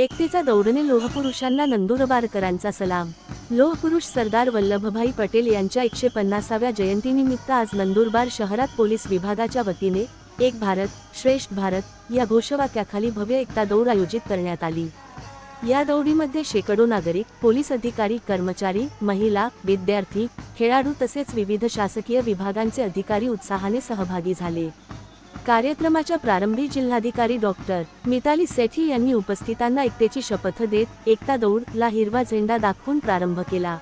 एकतेचा दौडने लोहपुरुषांना नंदुरबारकरांचा सलाम. लोहपुरुष सरदार वल्लभभाई पटेल यांच्या एकशे पन्नासाव्या जयंतीनिमित्त आज नंदुरबार शहरात पोलीस विभागाच्या वतीने एक भारत श्रेष्ठ भारत या घोषवाक्याखाली भव्य एकता दौड आयोजित करण्यात आली. या दौडीमध्ये शेकडो नागरिक पोलीस अधिकारी कर्मचारी महिला विद्यार्थी खेळाडू तसेच विविध शासकीय विभागांचे अधिकारी उत्साहाने सहभागी झाले. कार्यक्रमाच्या प्रारंभी जिल्हाधिकारी डॉक्टर मिताली सेठी यांनी उपस्थितांना एकतेची शपथ देत एकता दौडला हिरवा झेंडा दाखवून प्रारंभ केला.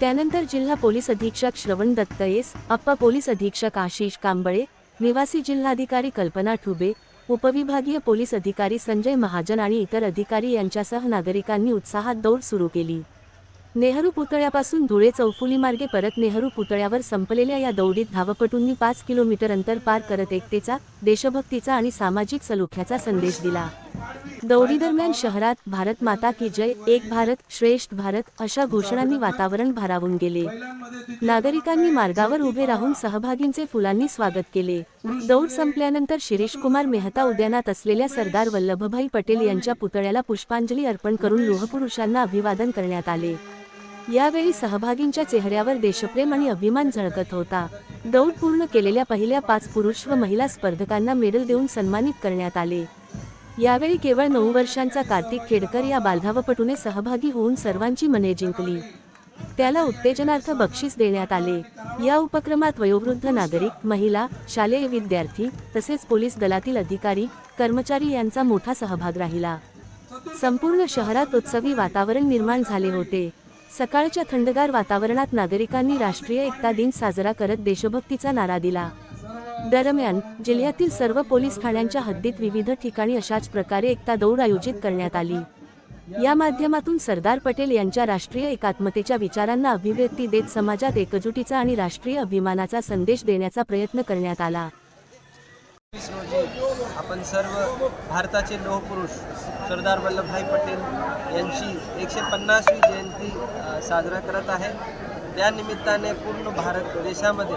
त्यानंतर जिल्हा पोलीस अधीक्षक श्रवण दत्तयेस अप्पा पोलीस अधीक्षक आशिष कांबळे निवासी जिल्हाधिकारी कल्पना ठुबे उपविभागीय पोलीस अधिकारी संजय महाजन आणि इतर अधिकारी यांच्यासह नागरिकांनी उत्साहात दौड सुरू केली. नेहरू पुतळ्यापासून धुळे चौफुली मार्गे परत नेहरू पुतळ्यावर संपलेल्या या दौडीत धावपटूंनी पाच किलोमीटर अंतर पार करत एकतेचा देशभक्तीचा आणि सामाजिक सलोख्याचा संदेश दिला. दौडीदरम्यान शहरात भारत माता की जय एक भारत श्रेष्ठ भारत अशा घोषणांनी वातावरण भारावून गेले. नागरिकांनी मार्गावर उभे राहून सहभागींचे फुलांनी स्वागत केले. दौड संपल्यानंतर शिरीष कुमार मेहता उद्यानात असलेल्या सरदार वल्लभभाई पटेल यांच्या पुतळ्याला पुष्पांजली अर्पण करून लोहपुरुषांना अभिवादन करण्यात आले. यावेळी सहभागींच्या चेहऱ्यावर देशप्रेम आणि अभिमान झळकत होता. दौड पूर्ण केलेल्या पहिल्या पाच पुरुष व महिला स्पर्धकांना मेडल देऊन सन्मानित करण्यात आले. यावेळी केवळ नऊ वर्षांचा कार्तिक खेडकर या बालधावपटूने सहभागी होऊन सर्वांची मने जिंकली. त्याला उत्तेजनार्थ बक्षीस देण्यात आले. या उपक्रमात वयोवृद्ध नागरिक महिला शालेय विद्यार्थी तसेच पोलीस दलातील अधिकारी कर्मचारी यांचा मोठा सहभाग राहिला. संपूर्ण शहरात उत्सवी वातावरण निर्माण झाले होते. सकाळच्या थंडगार वातावरणात नागरिकांनी राष्ट्रीय एकता दिन साजरा करत देशभक्तीचा नारा दिला. दरम्यान जिल्ह्यातील सर्व पोलीस ठाण्यांच्या हद्दीत विविध ठिकाणी अशाच प्रकारे एकता दौड आयोजित करण्यात आली. या माध्यमातून सरदार पटेल यांच्या राष्ट्रीय एकात्मतेच्या विचारांना अभिव्यक्ती देत समाजात एकजुटीचा आणि राष्ट्रीय अभिमानाचा संदेश देण्याचा प्रयत्न करण्यात आला. वीस रोजी आपण सर्व भारताचे लोहपुरुष सरदार वल्लभभाई पटेल यांची एकशे पन्नासवी जयंती साजरा करत आहे. त्यानिमित्ताने पूर्ण भारत देशामध्ये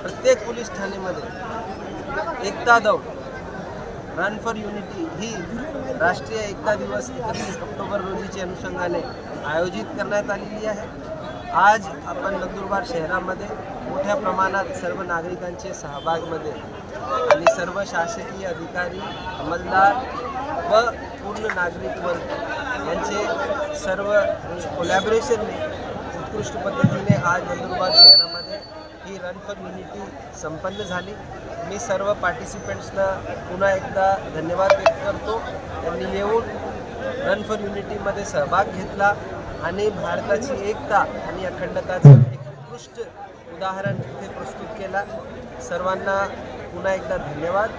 प्रत्येक पोलीस ठाणेमध्ये एकता दौड रन फॉर युनिटी ही राष्ट्रीय एकता दिवस एकतीस ऑक्टोबर रोजीच्या अनुषंगाने आयोजित करण्यात आलेली आहे. आज आपण नंदुरबार शहरामध्ये मोठ्या प्रमाणात सर्व नागरिकांचे सहभागमध्ये आणि सर्व शासकीय अधिकारी अंमलदार व पूर्ण नागरिक वर्ग यांचे सर्व कोलॅबरेशनने उत्कृष्ट पद्धतीने आज नंदुरबार शहरामध्ये ही रन फॉर युनिटी संपन्न झाली. मी सर्व पार्टिसिपेंट्सना पुन्हा एकदा धन्यवाद व्यक्त करतो. त्यांनी येऊन रन फॉर युनिटीमध्ये सहभाग घेतला आणि भारताची एकता आणि अखंडताचं उत्कृष्ट उदाहरण इथे प्रस्तुत केला. सर्वांना पुन्हा एकदा धन्यवाद.